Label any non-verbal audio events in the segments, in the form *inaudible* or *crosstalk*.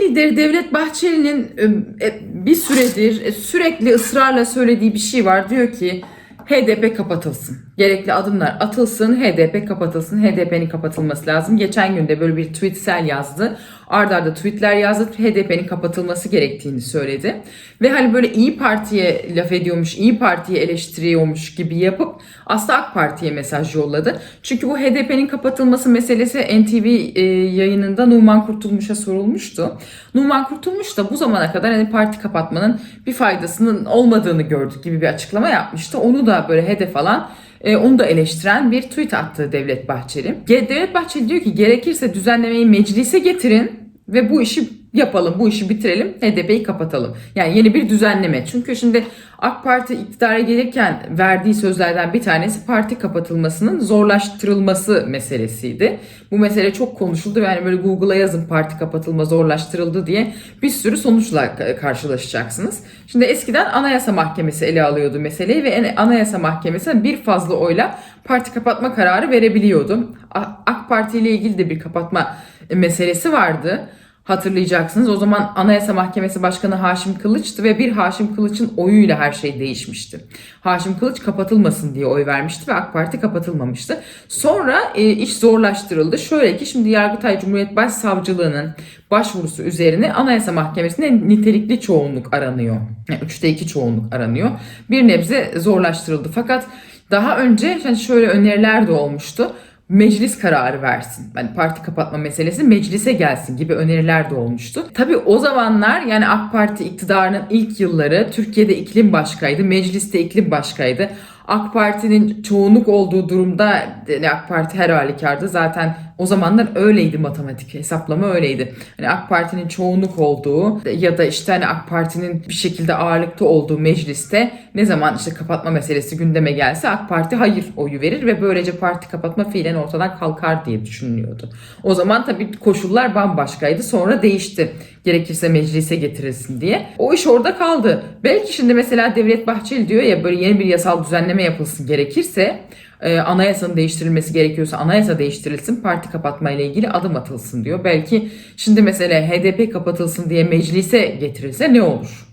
lideri Devlet Bahçeli'nin e, bir süredir sürekli ısrarla söylediği bir şey var. Diyor ki HDP kapatılsın. Gerekli adımlar atılsın, HDP kapatılsın. HDP'nin kapatılması lazım. Geçen günde böyle bir tweetsel yazdı. Arda arda tweetler yazdı. HDP'nin kapatılması gerektiğini söyledi. Ve hani böyle İyi Parti'ye laf ediyormuş, İyi Parti'yi eleştiriyormuş gibi yapıp aslında AK Parti'ye mesaj yolladı. Çünkü bu HDP'nin kapatılması meselesi NTV e, yayınında Numan Kurtulmuş'a sorulmuştu. Numan Kurtulmuş da bu zamana kadar hani parti kapatmanın bir faydasının olmadığını gördük gibi bir açıklama yapmıştı. Onu da böyle hedef alan e, onu da eleştiren bir tweet attı Devlet Bahçeli. Devlet Bahçeli diyor ki gerekirse düzenlemeyi meclise getirin ve bu işi yapalım, bu işi bitirelim, HDP'yi kapatalım. Yani yeni bir düzenleme. Çünkü şimdi AK Parti iktidara gelirken verdiği sözlerden bir tanesi parti kapatılmasının zorlaştırılması meselesiydi. Bu mesele çok konuşuldu yani böyle Google'a yazın parti kapatılma zorlaştırıldı diye bir sürü sonuçla ka- karşılaşacaksınız. Şimdi eskiden Anayasa Mahkemesi ele alıyordu meseleyi ve Anayasa Mahkemesi bir fazla oyla parti kapatma kararı verebiliyordu. AK Parti ile ilgili de bir kapatma meselesi vardı hatırlayacaksınız. O zaman Anayasa Mahkemesi Başkanı Haşim Kılıç'tı ve bir Haşim Kılıç'ın oyuyla her şey değişmişti. Haşim Kılıç kapatılmasın diye oy vermişti ve AK Parti kapatılmamıştı. Sonra e, iş zorlaştırıldı. Şöyle ki şimdi Yargıtay Cumhuriyet Başsavcılığı'nın başvurusu üzerine Anayasa Mahkemesi'nde nitelikli çoğunluk aranıyor. Yani üçte iki çoğunluk aranıyor. Bir nebze zorlaştırıldı. Fakat daha önce yani şöyle öneriler de olmuştu meclis kararı versin. Yani parti kapatma meselesi meclise gelsin gibi öneriler de olmuştu. Tabii o zamanlar yani AK Parti iktidarının ilk yılları Türkiye'de iklim başkaydı, mecliste iklim başkaydı. AK Parti'nin çoğunluk olduğu durumda yani AK Parti her halükarda zaten o zamanlar öyleydi matematik hesaplama öyleydi. Hani AK Parti'nin çoğunluk olduğu ya da işte hani AK Parti'nin bir şekilde ağırlıkta olduğu mecliste ne zaman işte kapatma meselesi gündeme gelse AK Parti hayır oyu verir ve böylece parti kapatma fiilen ortadan kalkar diye düşünülüyordu. O zaman tabii koşullar bambaşkaydı. Sonra değişti. Gerekirse meclise getirilsin diye. O iş orada kaldı. Belki şimdi mesela Devlet Bahçeli diyor ya böyle yeni bir yasal düzenleme yapılsın gerekirse e, anayasanın değiştirilmesi gerekiyorsa anayasa değiştirilsin, parti kapatma ile ilgili adım atılsın diyor. Belki şimdi mesela HDP kapatılsın diye meclise getirilse ne olur?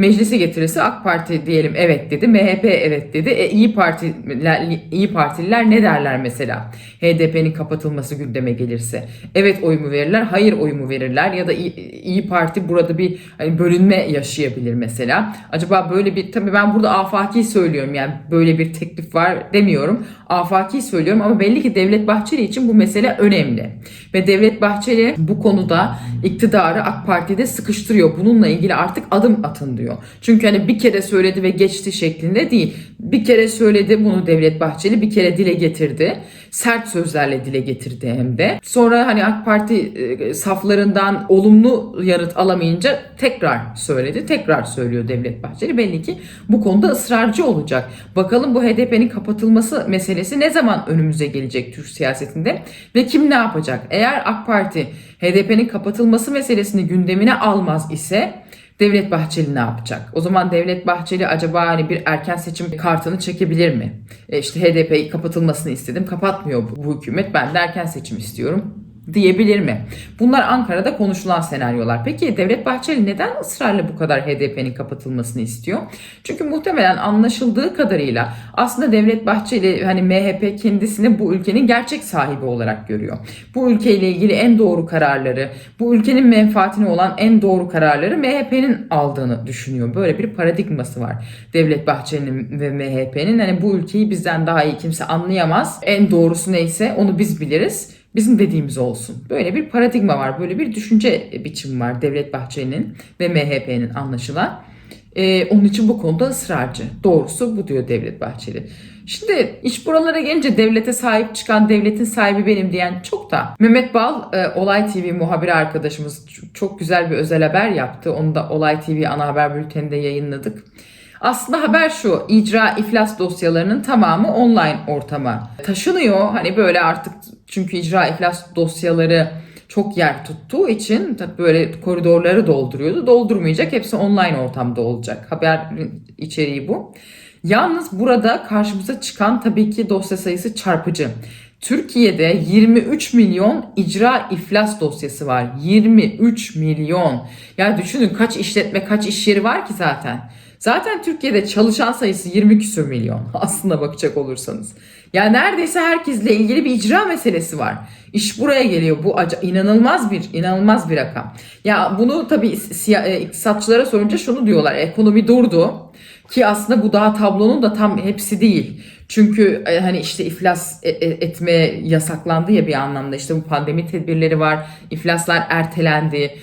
Meclise getirirse AK Parti diyelim evet dedi, MHP evet dedi. E, İyi Partiler, İyi Partililer ne derler mesela? HDP'nin kapatılması gündeme gelirse. Evet oyumu verirler, hayır oyumu verirler ya da İyi, İyi Parti burada bir hani bölünme yaşayabilir mesela. Acaba böyle bir tabii ben burada afaki söylüyorum yani böyle bir teklif var demiyorum. Afaki söylüyorum ama belli ki Devlet Bahçeli için bu mesele önemli. Ve Devlet Bahçeli bu konuda iktidarı AK Parti'de sıkıştırıyor. Bununla ilgili artık adım atın diyor. Çünkü hani bir kere söyledi ve geçti şeklinde değil. Bir kere söyledi bunu Devlet Bahçeli bir kere dile getirdi. Sert sözlerle dile getirdi hem de. Sonra hani AK Parti e, saflarından olumlu yanıt alamayınca tekrar söyledi. Tekrar söylüyor Devlet Bahçeli. Belli ki bu konuda ısrarcı olacak. Bakalım bu HDP'nin kapatılması meselesi ne zaman önümüze gelecek Türk siyasetinde ve kim ne yapacak? Eğer AK Parti HDP'nin kapatılması meselesini gündemine almaz ise Devlet Bahçeli ne yapacak? O zaman Devlet Bahçeli acaba hani bir erken seçim kartını çekebilir mi? E işte HDP'yi kapatılmasını istedim. Kapatmıyor bu, bu hükümet. Ben de erken seçim istiyorum diyebilir mi? Bunlar Ankara'da konuşulan senaryolar. Peki Devlet Bahçeli neden ısrarla bu kadar HDP'nin kapatılmasını istiyor? Çünkü muhtemelen anlaşıldığı kadarıyla aslında Devlet Bahçeli hani MHP kendisini bu ülkenin gerçek sahibi olarak görüyor. Bu ülkeyle ilgili en doğru kararları, bu ülkenin menfaatine olan en doğru kararları MHP'nin aldığını düşünüyor. Böyle bir paradigması var. Devlet Bahçeli'nin ve MHP'nin hani bu ülkeyi bizden daha iyi kimse anlayamaz. En doğrusu neyse onu biz biliriz bizim dediğimiz olsun. Böyle bir paradigma var, böyle bir düşünce biçimi var Devlet Bahçeli'nin ve MHP'nin anlaşılan. Ee, onun için bu konuda ısrarcı. Doğrusu bu diyor Devlet Bahçeli. Şimdi iş buralara gelince devlete sahip çıkan devletin sahibi benim diyen çok da. Mehmet Bal, e, Olay TV muhabiri arkadaşımız çok güzel bir özel haber yaptı. Onu da Olay TV ana haber bülteninde yayınladık. Aslında haber şu, icra iflas dosyalarının tamamı online ortama taşınıyor. Hani böyle artık çünkü icra iflas dosyaları çok yer tuttuğu için tabii böyle koridorları dolduruyordu. Doldurmayacak, hepsi online ortamda olacak. Haberin içeriği bu. Yalnız burada karşımıza çıkan tabii ki dosya sayısı çarpıcı. Türkiye'de 23 milyon icra iflas dosyası var. 23 milyon. Ya düşünün kaç işletme, kaç iş yeri var ki zaten. Zaten Türkiye'de çalışan sayısı 20 küsur milyon *laughs* aslında bakacak olursanız. Ya neredeyse herkesle ilgili bir icra meselesi var. İş buraya geliyor. Bu inanılmaz bir inanılmaz bir rakam. Ya bunu tabii e, iktisatçılara sorunca şunu diyorlar. Ekonomi durdu. Ki aslında bu daha tablonun da tam hepsi değil. Çünkü e, hani işte iflas e- etme yasaklandı ya bir anlamda. İşte bu pandemi tedbirleri var. İflaslar ertelendi.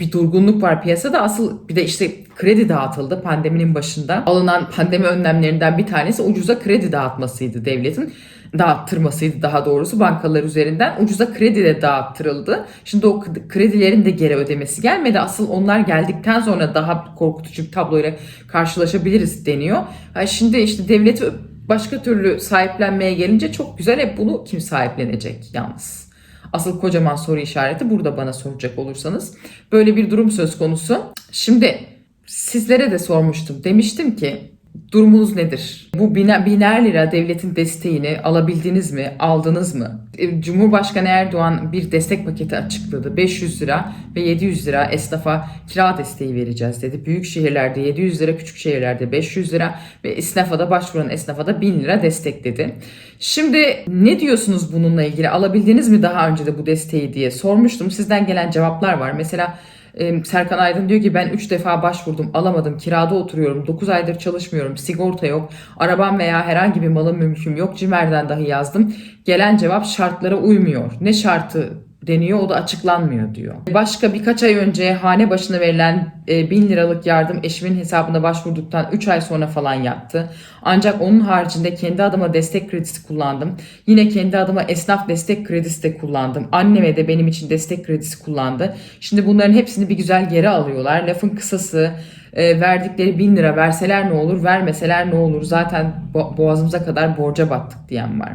Bir durgunluk var piyasada. Asıl bir de işte kredi dağıtıldı pandeminin başında. Alınan pandemi önlemlerinden bir tanesi ucuza kredi dağıtmasıydı devletin dağıttırmasıydı daha doğrusu bankalar üzerinden ucuza kredi de dağıttırıldı. Şimdi o kredilerin de geri ödemesi gelmedi. Asıl onlar geldikten sonra daha korkutucu bir tabloyla karşılaşabiliriz deniyor. Şimdi işte devleti başka türlü sahiplenmeye gelince çok güzel hep bunu kim sahiplenecek yalnız. Asıl kocaman soru işareti burada bana soracak olursanız. Böyle bir durum söz konusu. Şimdi sizlere de sormuştum. Demiştim ki durumunuz nedir? Bu biner, biner lira devletin desteğini alabildiniz mi? Aldınız mı? E, Cumhurbaşkanı Erdoğan bir destek paketi açıkladı. 500 lira ve 700 lira esnafa kira desteği vereceğiz dedi. Büyük şehirlerde 700 lira, küçük şehirlerde 500 lira ve esnafa da başvuran esnafa da 1000 lira destek dedi. Şimdi ne diyorsunuz bununla ilgili? Alabildiniz mi daha önce de bu desteği diye sormuştum. Sizden gelen cevaplar var. Mesela Serkan Aydın diyor ki ben 3 defa başvurdum alamadım kirada oturuyorum 9 aydır çalışmıyorum sigorta yok arabam veya herhangi bir malım mümkün yok cimerden dahi yazdım. Gelen cevap şartlara uymuyor. Ne şartı deniyor o da açıklanmıyor diyor. Başka birkaç ay önce hane başına verilen e, 1000 liralık yardım eşimin hesabına başvurduktan 3 ay sonra falan yattı. Ancak onun haricinde kendi adıma destek kredisi kullandım. Yine kendi adıma esnaf destek kredisi de kullandım. Anneme de benim için destek kredisi kullandı. Şimdi bunların hepsini bir güzel geri alıyorlar. Lafın kısası e, verdikleri 1000 lira verseler ne olur vermeseler ne olur zaten bo- boğazımıza kadar borca battık diyen var.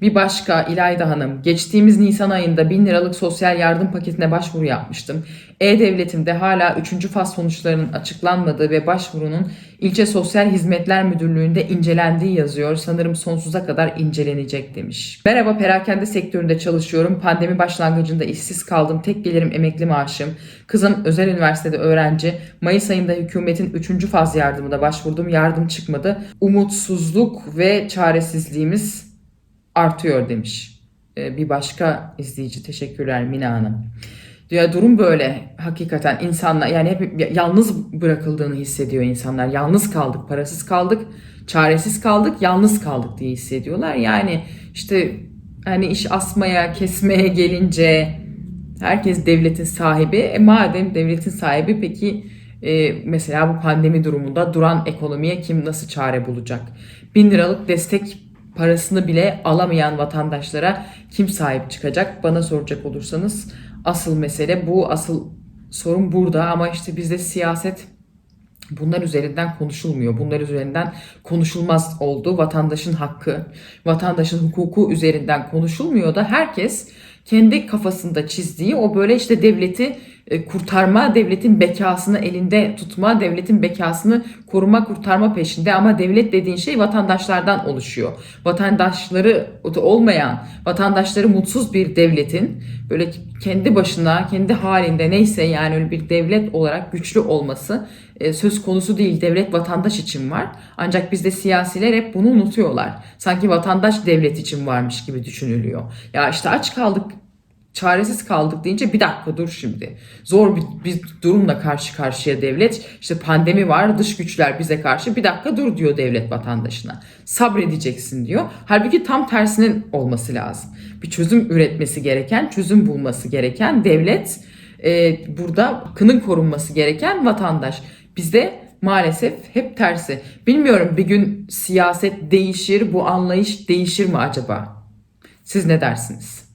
Bir başka İlayda Hanım, geçtiğimiz Nisan ayında 1000 liralık sosyal yardım paketine başvuru yapmıştım. E-Devletim'de hala 3. faz sonuçlarının açıklanmadığı ve başvurunun ilçe sosyal hizmetler müdürlüğünde incelendiği yazıyor. Sanırım sonsuza kadar incelenecek demiş. Merhaba perakende sektöründe çalışıyorum. Pandemi başlangıcında işsiz kaldım. Tek gelirim emekli maaşım. Kızım özel üniversitede öğrenci. Mayıs ayında hükümetin 3. faz yardımına başvurdum. Yardım çıkmadı. Umutsuzluk ve çaresizliğimiz artıyor demiş. Ee, bir başka izleyici teşekkürler Mina Hanım. Ya durum böyle hakikaten insanlar yani hep yalnız bırakıldığını hissediyor insanlar. Yalnız kaldık, parasız kaldık, çaresiz kaldık, yalnız kaldık diye hissediyorlar. Yani işte hani iş asmaya, kesmeye gelince herkes devletin sahibi. E madem devletin sahibi peki e, mesela bu pandemi durumunda duran ekonomiye kim nasıl çare bulacak? Bin liralık destek parasını bile alamayan vatandaşlara kim sahip çıkacak? Bana soracak olursanız asıl mesele bu, asıl sorun burada ama işte bizde siyaset bunlar üzerinden konuşulmuyor. Bunlar üzerinden konuşulmaz oldu. Vatandaşın hakkı, vatandaşın hukuku üzerinden konuşulmuyor da herkes kendi kafasında çizdiği o böyle işte devleti kurtarma, devletin bekasını elinde tutma, devletin bekasını koruma, kurtarma peşinde ama devlet dediğin şey vatandaşlardan oluşuyor. Vatandaşları olmayan, vatandaşları mutsuz bir devletin böyle kendi başına, kendi halinde neyse yani öyle bir devlet olarak güçlü olması e, söz konusu değil. Devlet vatandaş için var. Ancak bizde siyasiler hep bunu unutuyorlar. Sanki vatandaş devlet için varmış gibi düşünülüyor. Ya işte aç kaldık çaresiz kaldık deyince bir dakika dur şimdi. Zor bir, bir durumla karşı karşıya devlet. İşte pandemi var, dış güçler bize karşı. Bir dakika dur diyor devlet vatandaşına. Sabredeceksin diyor. Halbuki tam tersinin olması lazım. Bir çözüm üretmesi gereken, çözüm bulması gereken devlet. e, burada kının korunması gereken vatandaş. Bizde maalesef hep tersi. Bilmiyorum bir gün siyaset değişir, bu anlayış değişir mi acaba? Siz ne dersiniz?